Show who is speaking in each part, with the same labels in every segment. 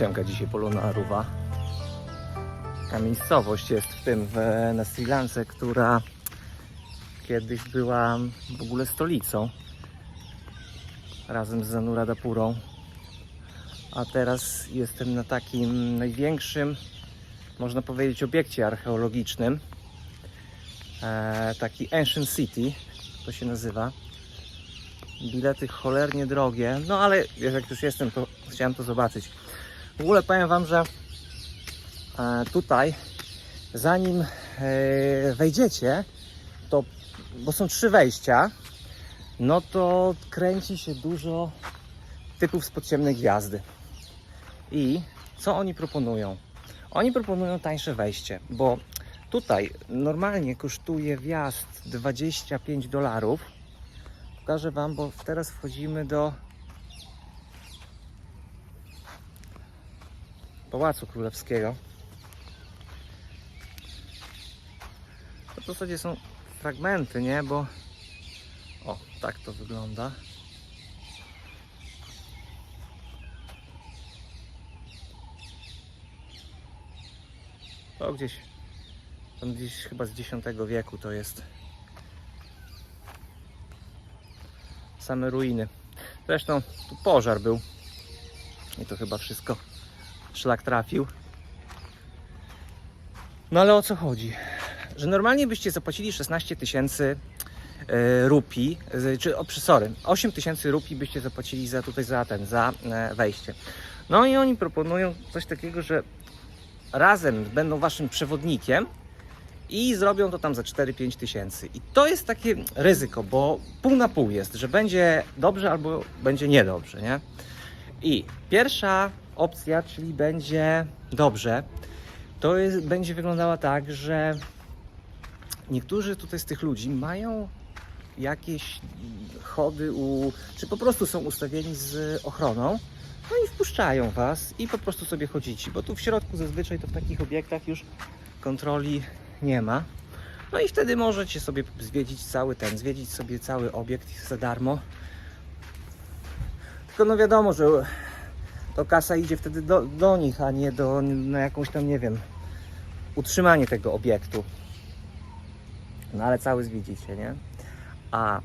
Speaker 1: Księga dzisiaj Polona Ruwa. Ta miejscowość jest w tym, w, na Sri Lance, która kiedyś była w ogóle stolicą razem z Zanuradapurą. A teraz jestem na takim największym, można powiedzieć, obiekcie archeologicznym. E, taki Ancient City to się nazywa. Bilety cholernie drogie, no ale jak już jestem, to chciałem to zobaczyć. W ogóle powiem Wam, że e, tutaj, zanim e, wejdziecie, to, bo są trzy wejścia, no to kręci się dużo typów z podziemnej gwiazdy. I co oni proponują? Oni proponują tańsze wejście, bo tutaj normalnie kosztuje wjazd 25 dolarów. Pokażę Wam, bo teraz wchodzimy do Pałacu Królewskiego. To w zasadzie są fragmenty, nie? Bo o, tak to wygląda. To gdzieś, tam gdzieś chyba z X wieku to jest. Same ruiny. Zresztą tu pożar był. I to chyba wszystko szlak trafił. No ale o co chodzi? Że normalnie byście zapłacili 16 tysięcy e, rupii, e, czy o, sorry, 8 tysięcy rupii byście zapłacili za tutaj za ten, za e, wejście. No i oni proponują coś takiego, że razem będą waszym przewodnikiem i zrobią to tam za 4-5 tysięcy. I to jest takie ryzyko, bo pół na pół jest, że będzie dobrze albo będzie niedobrze, nie? I pierwsza opcja, czyli będzie dobrze, to jest, będzie wyglądała tak, że niektórzy tutaj z tych ludzi mają jakieś chody, u, czy po prostu są ustawieni z ochroną, no i wpuszczają Was i po prostu sobie chodzicie, bo tu w środku zazwyczaj to w takich obiektach już kontroli nie ma. No i wtedy możecie sobie zwiedzić cały ten, zwiedzić sobie cały obiekt za darmo. Tylko no wiadomo, że to kasa idzie wtedy do, do nich, a nie do, na jakąś tam, nie wiem, utrzymanie tego obiektu. No ale cały zwiedzicie, nie? A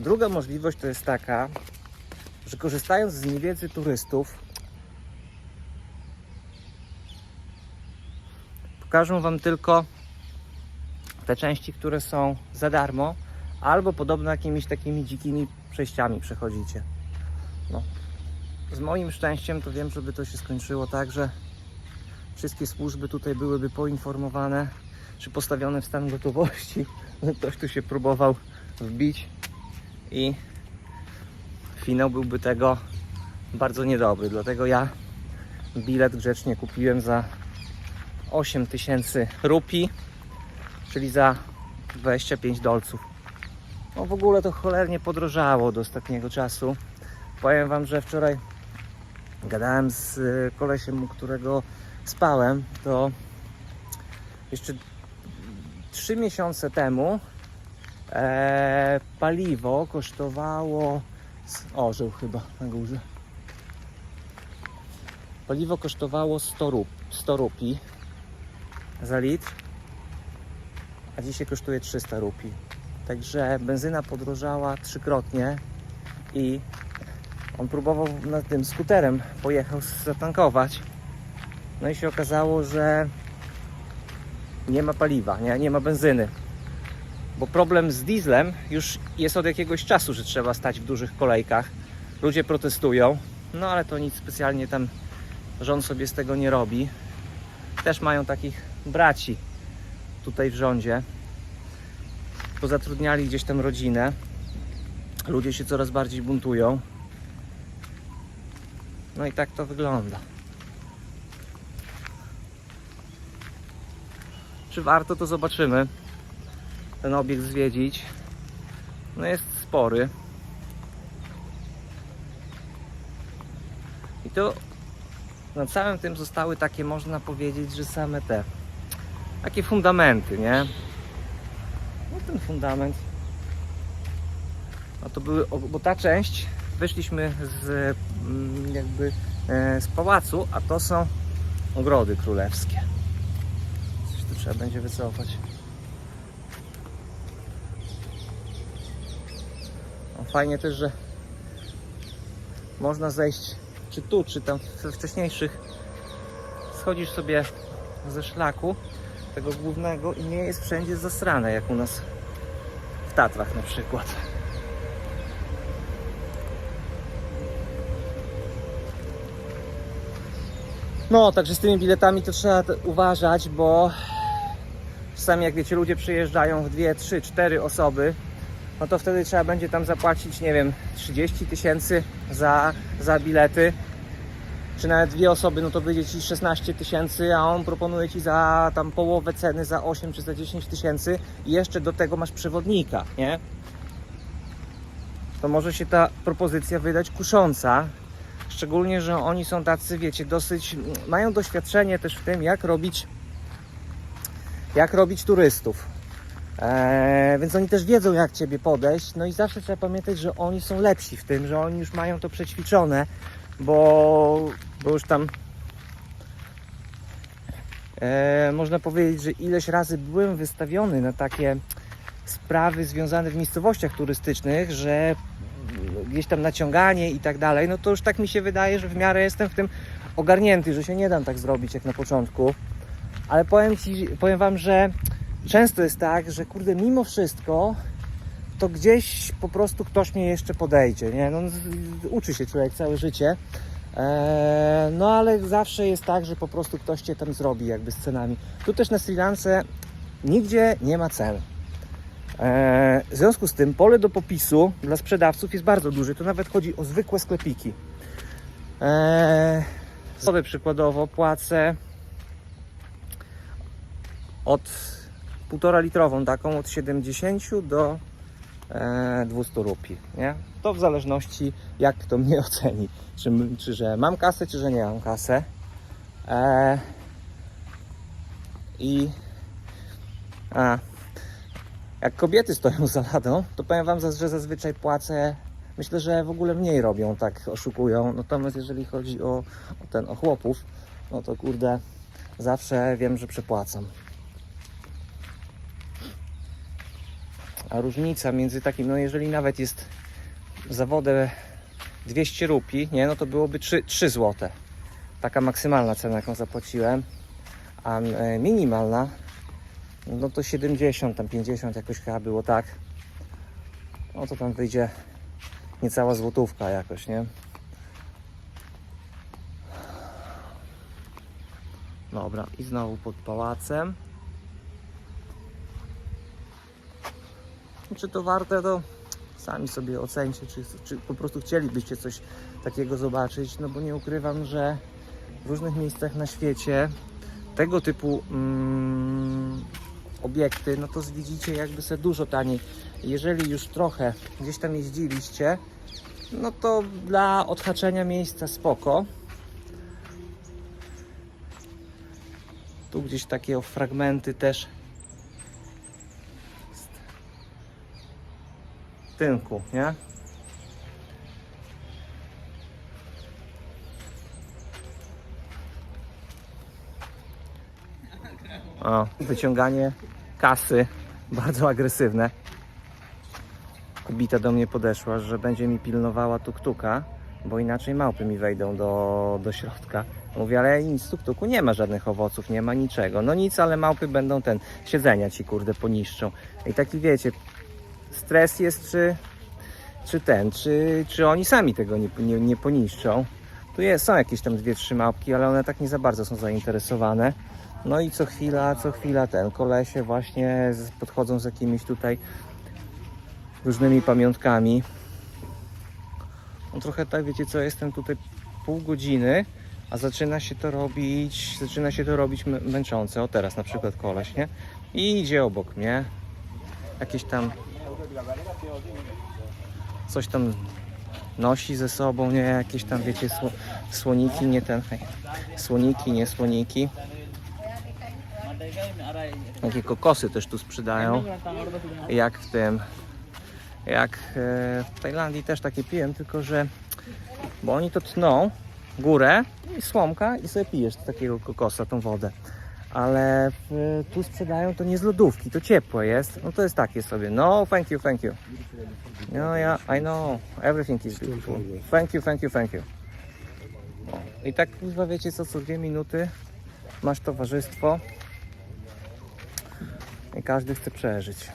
Speaker 1: druga możliwość to jest taka, że korzystając z niewiedzy turystów, pokażą Wam tylko te części, które są za darmo, albo podobno jakimiś takimi dzikimi przejściami przechodzicie. No. Z moim szczęściem to wiem, żeby to się skończyło tak, że wszystkie służby tutaj byłyby poinformowane, czy postawione w stan gotowości, że ktoś tu się próbował wbić i finał byłby tego bardzo niedobry. Dlatego ja bilet grzecznie kupiłem za 8000 rupii, czyli za 25 dolców. No w ogóle to cholernie podrożało do ostatniego czasu. Powiem Wam, że wczoraj gadałem z y, kolesiem, u którego spałem, to jeszcze 3 miesiące temu e, paliwo kosztowało orzeł chyba na górze. Paliwo kosztowało 100, rup, 100 rupii za litr a dzisiaj kosztuje 300 rupii także benzyna podrożała trzykrotnie i on próbował na tym skuterem pojechał zatankować no i się okazało, że nie ma paliwa, nie, nie ma benzyny bo problem z dieslem już jest od jakiegoś czasu, że trzeba stać w dużych kolejkach. Ludzie protestują, no ale to nic specjalnie tam rząd sobie z tego nie robi. Też mają takich braci tutaj w rządzie. Pozatrudniali gdzieś tam rodzinę. Ludzie się coraz bardziej buntują. No i tak to wygląda. Czy warto to zobaczymy? ten obiekt zwiedzić. No jest spory. I to na całym tym zostały takie, można powiedzieć, że same te takie fundamenty, nie? No ten fundament. No to były, bo ta część wyszliśmy z jakby e, z pałacu, a to są ogrody królewskie. Coś tu trzeba będzie wycofać. No, fajnie też, że można zejść czy tu, czy tam we wcześniejszych. Schodzisz sobie ze szlaku tego głównego i nie jest wszędzie zasrane, jak u nas w Tatrach na przykład. No, także z tymi biletami to trzeba uważać, bo czasami jak wiecie, ludzie przyjeżdżają w 2, 3, 4 osoby, no to wtedy trzeba będzie tam zapłacić, nie wiem, 30 tysięcy za, za bilety. Czy nawet dwie osoby, no to wyjdzie ci 16 tysięcy, a on proponuje ci za tam połowę ceny, za 8 czy za 10 tysięcy i jeszcze do tego masz przewodnika, nie? To może się ta propozycja wydać kusząca. Szczególnie, że oni są tacy, wiecie, dosyć, mają doświadczenie też w tym, jak robić, jak robić turystów. Eee, więc oni też wiedzą, jak ciebie podejść. No i zawsze trzeba pamiętać, że oni są lepsi w tym, że oni już mają to przećwiczone, bo, bo już tam e, można powiedzieć, że ileś razy byłem wystawiony na takie sprawy związane w miejscowościach turystycznych, że gdzieś tam naciąganie i tak dalej, no to już tak mi się wydaje, że w miarę jestem w tym ogarnięty, że się nie dam tak zrobić jak na początku. Ale powiem ci, powiem wam, że często jest tak, że kurde, mimo wszystko to gdzieś po prostu ktoś mnie jeszcze podejdzie, nie? No, uczy się człowiek całe życie. Eee, no ale zawsze jest tak, że po prostu ktoś cię tam zrobi jakby z cenami. Tu też na Sri Lance nigdzie nie ma cen. Eee, w związku z tym pole do popisu dla sprzedawców jest bardzo duże. To nawet chodzi o zwykłe sklepiki. Eee, sobie przykładowo płacę od 1,5 litrową taką od 70 do e, 200 rupii, nie? To w zależności jak kto mnie oceni. Czy, czy że mam kasę, czy że nie mam kasę. E, I a, jak kobiety stoją za ladą, to powiem Wam, że zazwyczaj płacę. Myślę, że w ogóle mniej robią, tak oszukują. Natomiast jeżeli chodzi o, o ten, o chłopów, no to kurde, zawsze wiem, że przepłacam. A różnica między takim, no jeżeli nawet jest zawodę 200 rupii, nie, no to byłoby 3, 3 zł. Taka maksymalna cena, jaką zapłaciłem. A e, minimalna, no to 70, tam 50 jakoś chyba było tak. No to tam wyjdzie niecała złotówka jakoś, nie? Dobra, i znowu pod pałacem. Czy to warte, to sami sobie ocencie, czy, czy po prostu chcielibyście coś takiego zobaczyć, no bo nie ukrywam, że w różnych miejscach na świecie tego typu mm, obiekty, no to zwiedzicie jakby sobie dużo taniej. Jeżeli już trochę gdzieś tam jeździliście, no to dla odhaczenia miejsca spoko. Tu gdzieś takie fragmenty też tynku, nie? O, wyciąganie kasy bardzo agresywne. Kobieta do mnie podeszła, że będzie mi pilnowała tuktuka, bo inaczej małpy mi wejdą do, do środka. Mówię, ale nic tuktuku nie ma żadnych owoców, nie ma niczego. No nic, ale małpy będą ten, siedzenia ci kurde poniszczą. I taki wiecie, stres jest, czy, czy ten, czy, czy oni sami tego nie, nie, nie poniszczą. Tu jest, są jakieś tam dwie, trzy małpki, ale one tak nie za bardzo są zainteresowane. No i co chwila, co chwila ten kolesie właśnie podchodzą z jakimiś tutaj różnymi pamiątkami. No trochę tak, wiecie co, jestem tutaj pół godziny, a zaczyna się to robić, zaczyna się to robić mę- męczące. O teraz na przykład koleś, nie? I idzie obok mnie. Jakieś tam coś tam nosi ze sobą, nie? Jakieś tam, wiecie, sło, słoniki, nie ten, hej, słoniki, nie słoniki. Takie kokosy też tu sprzedają. Jak w tym, Jak e, w Tajlandii też takie piłem, tylko że bo oni to tną górę i słomka i sobie pijesz takiego kokosa tą wodę. Ale tu sprzedają to nie z lodówki, to ciepłe jest. No to jest takie sobie. No, thank you, thank you. No ja, I know, everything is beautiful. Thank you, thank you, thank you. I tak kurwa wiecie co, co dwie minuty masz towarzystwo i każdy chce przeżyć.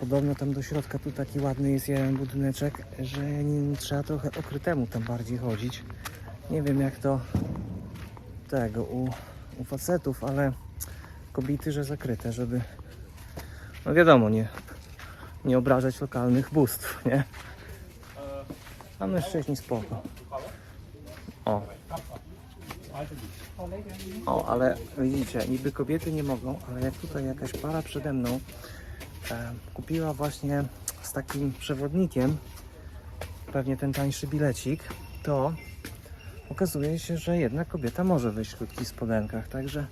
Speaker 1: Podobno tam do środka tu taki ładny jest jeden budyneczek, że nie, trzeba trochę okrytemu tam bardziej chodzić. Nie wiem jak to tego u, u facetów, ale kobiety, że zakryte, żeby no wiadomo, nie, nie obrażać lokalnych bóstw, nie? A mężczyźni spoko. O. O, ale widzicie, niby kobiety nie mogą, ale jak tutaj jakaś para przede mną e, kupiła właśnie z takim przewodnikiem pewnie ten tańszy bilecik, to okazuje się, że jedna kobieta może wyjść w krótkich spodenkach, także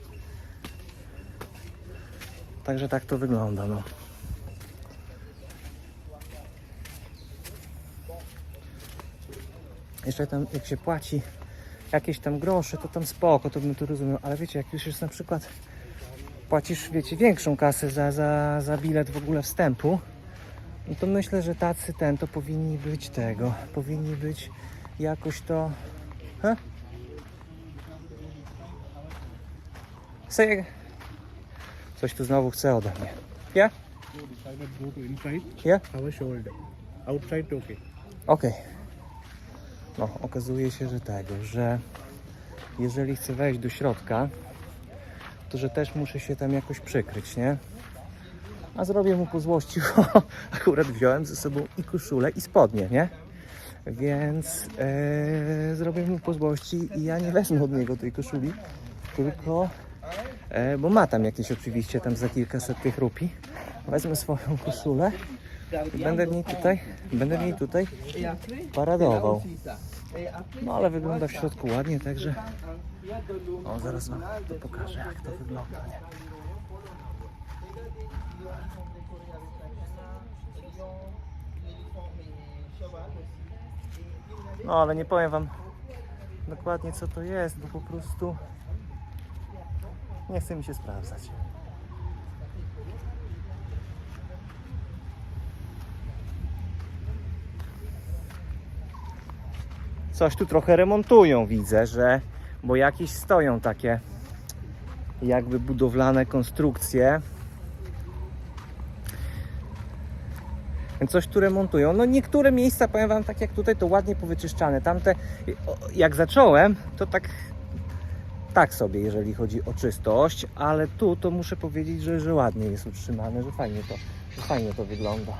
Speaker 1: także tak to wygląda, no. Jeszcze tam jak się płaci jakieś tam grosze, to tam spoko, to bym to rozumiał, ale wiecie, jak już jest na przykład płacisz, wiecie, większą kasę za, za, za bilet w ogóle wstępu, no to myślę, że tacy ten, to powinni być tego, powinni być jakoś to... Huh? Say, coś tu znowu chce ode mnie. Yeah?
Speaker 2: You decided go to inside,
Speaker 1: Yeah?
Speaker 2: a shoulder. Outside, okay.
Speaker 1: Okej. No, okazuje się, że tego, że jeżeli chcę wejść do środka, to że też muszę się tam jakoś przykryć, nie? A zrobię mu po złości, bo akurat wziąłem ze sobą i koszulę, i spodnie, nie? Więc e, zrobię mu po złości i ja nie wezmę od niego tej koszuli, tylko, e, bo ma tam jakieś oczywiście tam za kilkaset tych rupi. Wezmę swoją koszulę będę w niej tutaj, będę w niej tutaj paradował. No ale wygląda w środku ładnie, także o, zaraz wam to pokażę jak to wygląda. Nie? No ale nie powiem wam dokładnie co to jest, bo po prostu nie chce mi się sprawdzać. Coś tu trochę remontują, widzę, że bo jakieś stoją takie jakby budowlane konstrukcje. Coś tu remontują. No niektóre miejsca, powiem Wam, tak jak tutaj, to ładnie powyczyszczane. Tamte, jak zacząłem, to tak tak sobie, jeżeli chodzi o czystość, ale tu to muszę powiedzieć, że, że ładnie jest utrzymane, że fajnie to, że fajnie to wygląda.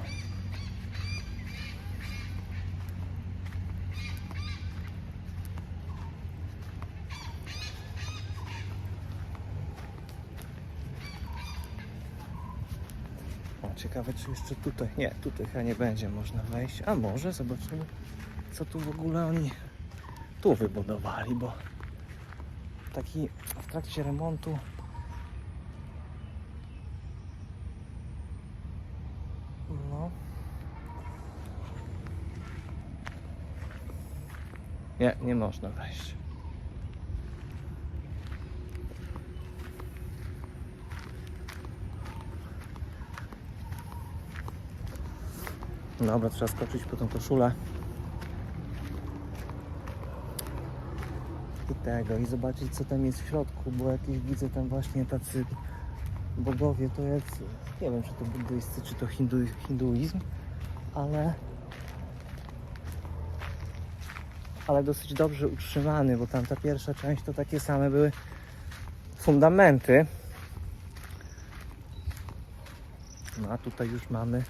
Speaker 1: O, ciekawe czy jeszcze tutaj. Nie, tutaj chyba nie będzie można wejść. A może zobaczymy, co tu w ogóle oni tu wybudowali, bo taki w trakcie remontu. No. Nie, nie można wejść. Dobra, trzeba skoczyć po tą koszulę. I tego, i zobaczyć co tam jest w środku, bo jakieś widzę tam właśnie tacy bogowie, to jest, nie wiem czy to buddyjscy, czy to hindu, hinduizm, ale ale dosyć dobrze utrzymany, bo tam ta pierwsza część to takie same były fundamenty. No a tutaj już mamy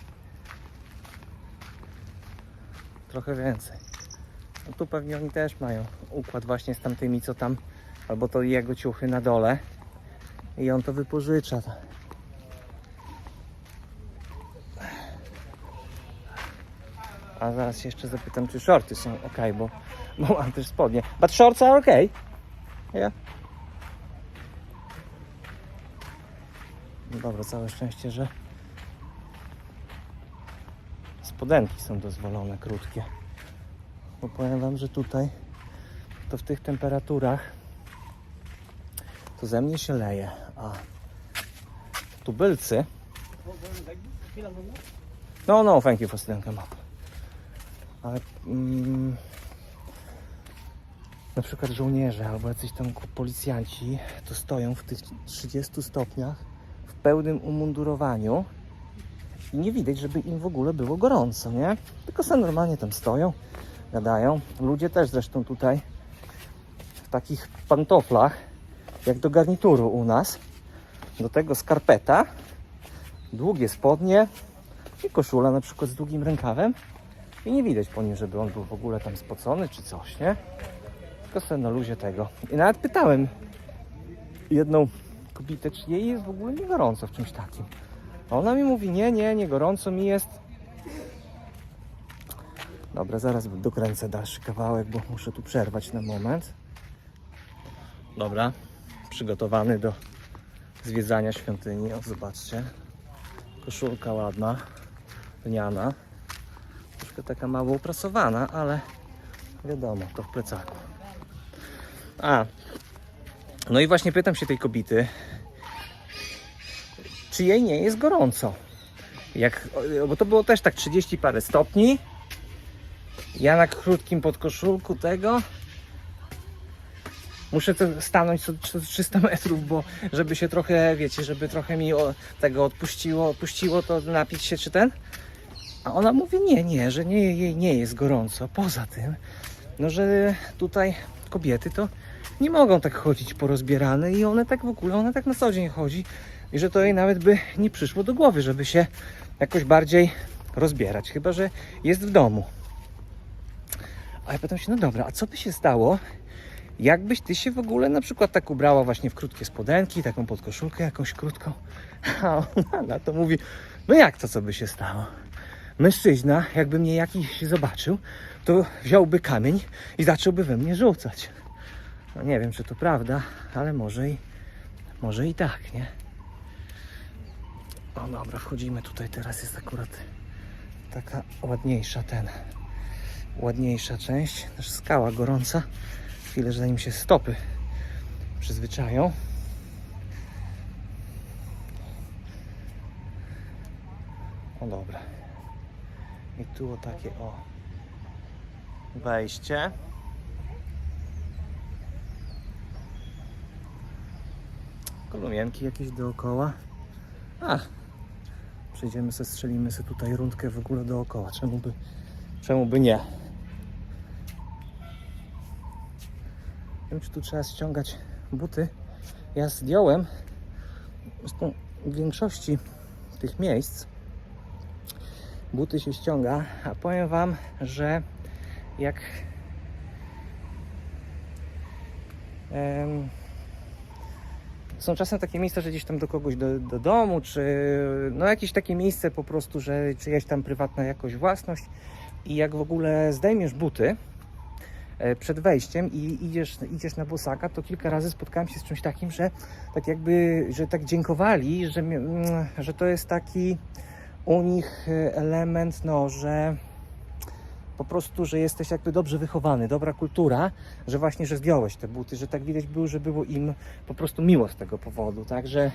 Speaker 1: trochę więcej. No tu pewnie oni też mają układ właśnie z tamtymi, co tam, albo to jego ciuchy na dole i on to wypożycza. A zaraz jeszcze zapytam, czy shorty są ok, bo, bo mam też spodnie. But shorts are ok? Yeah. Dobra, całe szczęście, że spodenki są dozwolone, krótkie. Bo powiem Wam, że tutaj to w tych temperaturach to ze mnie się leje, a tubylcy no, no, thank you for staying come up. Ale mm, na przykład żołnierze albo jacyś tam policjanci to stoją w tych 30 stopniach w pełnym umundurowaniu i nie widać, żeby im w ogóle było gorąco, nie? Tylko sobie normalnie tam stoją, gadają. Ludzie też zresztą tutaj w takich pantoflach, jak do garnituru u nas. Do tego skarpeta, długie spodnie i koszula na przykład z długim rękawem i nie widać po nim, żeby on był w ogóle tam spocony czy coś, nie? Tylko sobie na luzie tego. I nawet pytałem jedną kobietę, czy jej jest w ogóle nie gorąco w czymś takim. A ona mi mówi, nie, nie, nie gorąco mi jest. Dobra, zaraz dokręcę dalszy kawałek, bo muszę tu przerwać na moment. Dobra, przygotowany do zwiedzania świątyni. O, zobaczcie. Koszulka ładna, lniana. Troszkę taka mało uprasowana, ale wiadomo, to w plecaku. A, no i właśnie pytam się tej kobiety, czy jej nie jest gorąco. Jak, bo to było też tak 30 parę stopni. Ja na krótkim podkoszulku tego. Muszę stanąć co, co 300 metrów, bo żeby się trochę, wiecie, żeby trochę mi tego odpuściło, odpuściło to napić się czy ten. A ona mówi nie, nie, że nie, jej nie jest gorąco. Poza tym, no że tutaj kobiety to nie mogą tak chodzić porozbierane i one tak w ogóle, ona tak na co dzień chodzi i że to jej nawet by nie przyszło do głowy, żeby się jakoś bardziej rozbierać, chyba że jest w domu. A ja pytam się, no dobra, a co by się stało, jakbyś ty się w ogóle na przykład tak ubrała właśnie w krótkie spodenki, taką podkoszulkę jakąś krótką? A ona na to mówi, no jak to co by się stało? Mężczyzna, jakby mnie jakiś zobaczył, to wziąłby kamień i zacząłby we mnie rzucać. No nie wiem, czy to prawda, ale może i, może i tak, nie? O dobra, wchodzimy tutaj, teraz jest akurat taka ładniejsza ten, ładniejsza część, też skała gorąca. Chwilę, zanim się stopy przyzwyczają. O dobra. I tu o takie o wejście. Kolumienki jakieś dookoła. A, przejdziemy se, strzelimy sobie tutaj rundkę w ogóle dookoła. Czemu by, czemu by nie? Nie wiem, czy tu trzeba ściągać buty. Ja zdjąłem. Zresztą w większości tych miejsc buty się ściąga, a powiem Wam, że jak em, są czasem takie miejsca, że gdzieś tam do kogoś do, do domu, czy no jakieś takie miejsce po prostu, że czyjaś tam prywatna jakoś własność. I jak w ogóle zdejmiesz buty e, przed wejściem i idziesz, idziesz na bosaka, to kilka razy spotkałem się z czymś takim, że tak jakby, że tak dziękowali, że, mm, że to jest taki u nich e, element, no, że po prostu, że jesteś jakby dobrze wychowany, dobra kultura, że właśnie, że zdjąłeś te buty, że tak widać było, że było im po prostu miło z tego powodu, także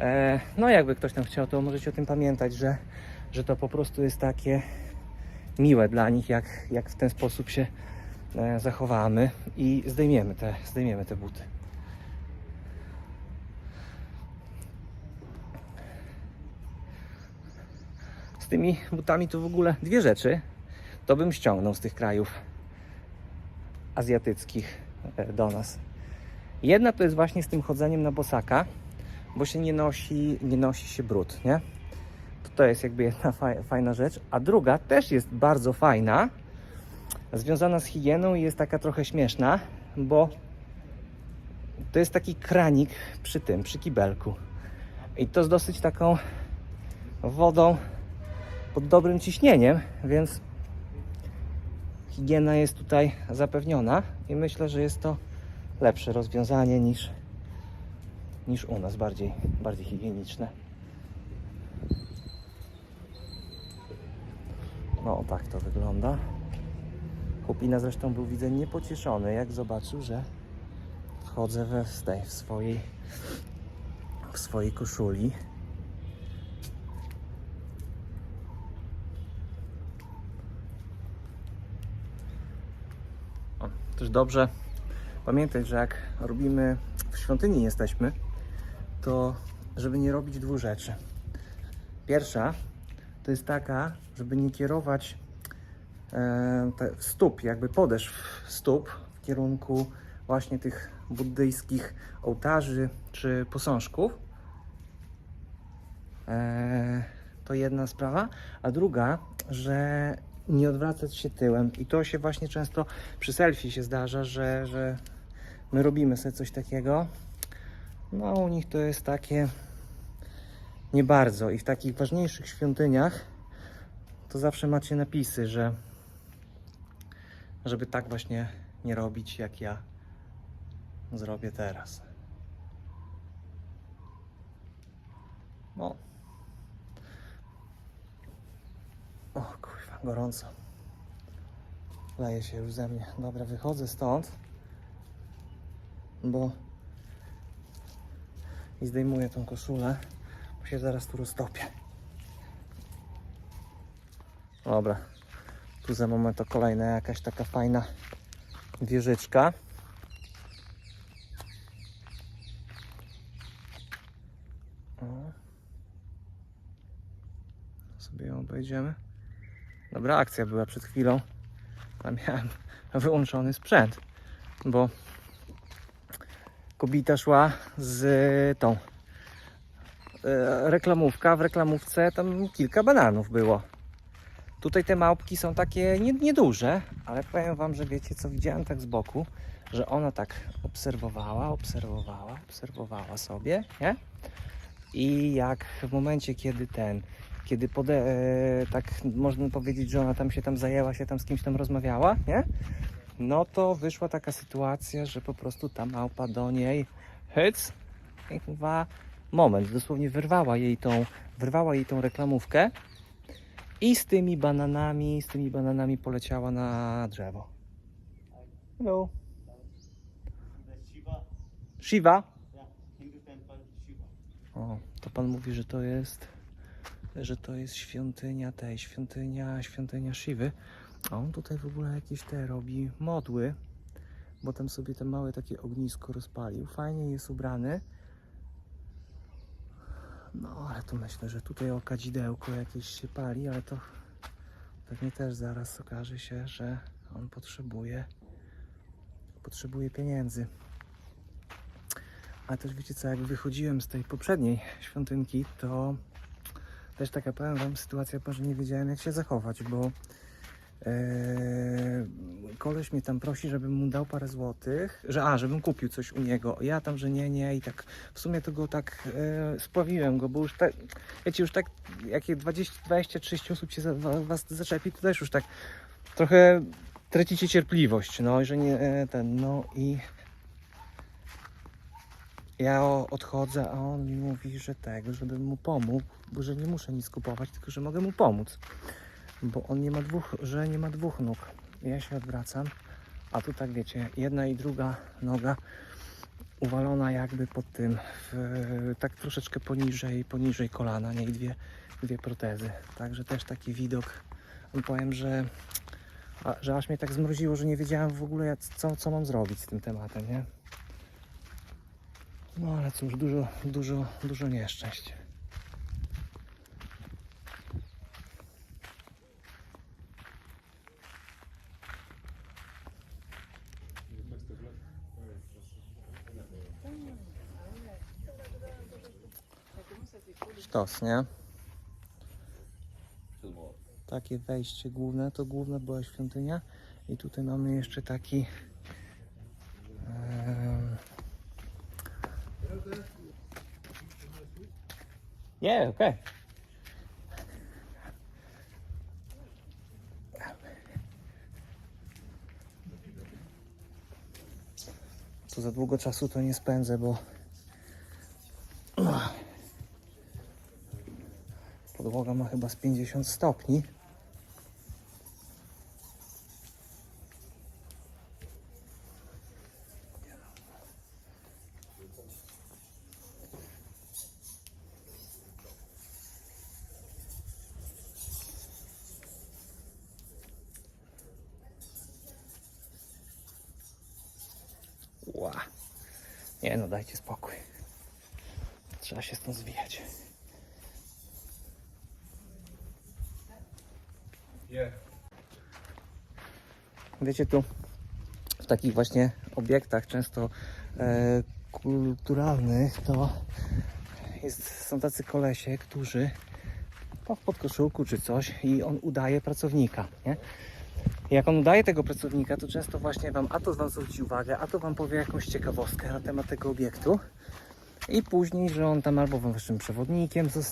Speaker 1: e, no jakby ktoś tam chciał, to możecie o tym pamiętać, że, że to po prostu jest takie miłe dla nich, jak, jak w ten sposób się e, zachowamy i zdejmiemy te, zdejmiemy te buty. Z tymi butami to w ogóle dwie rzeczy. To bym ściągnął z tych krajów azjatyckich e, do nas. Jedna to jest właśnie z tym chodzeniem na bosaka, bo się nie nosi, nie nosi się brud, nie? To, jest jakby jedna faj, fajna rzecz. A druga też jest bardzo fajna, związana z higieną i jest taka trochę śmieszna, bo to jest taki kranik przy tym, przy kibelku. I to z dosyć taką wodą pod dobrym ciśnieniem, więc higiena jest tutaj zapewniona i myślę, że jest to lepsze rozwiązanie niż, niż u nas, bardziej, bardziej higieniczne. No tak to wygląda. Chłopina zresztą był widzę niepocieszony, jak zobaczył, że wchodzę we w tej, w swojej w swojej koszuli. Też dobrze pamiętać, że jak robimy w świątyni jesteśmy, to żeby nie robić dwóch rzeczy. Pierwsza to jest taka, żeby nie kierować e, stóp, jakby podeszw stóp w kierunku właśnie tych buddyjskich ołtarzy czy posążków. E, to jedna sprawa. A druga, że nie odwracać się tyłem. I to się właśnie często przy selfie się zdarza, że, że my robimy sobie coś takiego. No a u nich to jest takie nie bardzo. I w takich ważniejszych świątyniach to zawsze macie napisy, że żeby tak właśnie nie robić, jak ja zrobię teraz. No. O kurwa, gorąco. Leje się już ze mnie. Dobra, wychodzę stąd, bo i zdejmuję tą koszulę, bo się zaraz tu roztopię. Dobra, tu za moment to kolejna jakaś taka fajna wieżyczka. O. Sobie ją obejdziemy. Dobra akcja była przed chwilą. A miałem wyłączony sprzęt, bo kobita szła z tą e, reklamówka. W reklamówce tam kilka bananów było. Tutaj te małpki są takie nie- nieduże, ale powiem Wam, że wiecie co widziałem tak z boku, że ona tak obserwowała, obserwowała, obserwowała sobie, nie? I jak w momencie, kiedy ten, kiedy pode, e, tak można powiedzieć, że ona tam się tam zajęła, się tam z kimś tam rozmawiała, nie? No to wyszła taka sytuacja, że po prostu ta małpa do niej hyc i chyba moment, dosłownie wyrwała jej tą, wyrwała jej tą reklamówkę i z tymi bananami, z tymi bananami poleciała na drzewo. Hello.
Speaker 3: Shiva.
Speaker 1: O, to pan mówi, że to jest, że to jest świątynia tej, świątynia, świątynia Shiwy. A on tutaj w ogóle jakieś te robi modły, bo tam sobie te małe takie ognisko rozpalił. Fajnie jest ubrany. No, ale to myślę, że tutaj o kadzidełko jakieś się pali, ale to pewnie też zaraz okaże się, że on potrzebuje potrzebuje pieniędzy. A też wiecie co, jak wychodziłem z tej poprzedniej świątynki, to też taka powiem wam sytuacja, że nie wiedziałem jak się zachować, bo e, koleś mnie tam prosi, żebym mu dał parę złotych, że a, żebym kupił coś u niego. Ja tam, że nie, nie i tak w sumie to go tak e, spławiłem go, bo już tak, wiecie, już tak jakie 20, 20 30 osób się za, wa- was zaczepi, to też już tak trochę tracicie cierpliwość, no że nie e, ten, no i ja odchodzę, a on mi mówi, że tego, żebym mu pomógł, bo że nie muszę nic kupować, tylko że mogę mu pomóc. Bo on nie ma dwóch, że nie ma dwóch nóg. Ja się odwracam, a tu tak wiecie, jedna i druga noga uwalona jakby pod tym, w, tak troszeczkę poniżej, poniżej kolana, nie i dwie, dwie protezy. Także też taki widok, powiem, że, a, że aż mnie tak zmroziło, że nie wiedziałem w ogóle co, co mam zrobić z tym tematem, nie? No ale cóż, dużo, dużo, dużo nieszczęść. Sztos, nie? Takie wejście główne, to główna była świątynia i tutaj mamy jeszcze taki Yeah, okay. Co za długo czasu to nie spędzę, bo podłoga ma chyba z 50 stopni. Nie no, dajcie spokój. Trzeba się stąd zwijać. Wiecie tu, w takich właśnie obiektach często e, kulturalnych, to jest, są tacy kolesie, którzy po- w podkoszulku czy coś i on udaje pracownika, nie? Jak on udaje tego pracownika, to często właśnie wam a to wam zwróci uwagę, a to wam powie jakąś ciekawostkę na temat tego obiektu. I później, że on tam albo waszym przewodnikiem zostanie,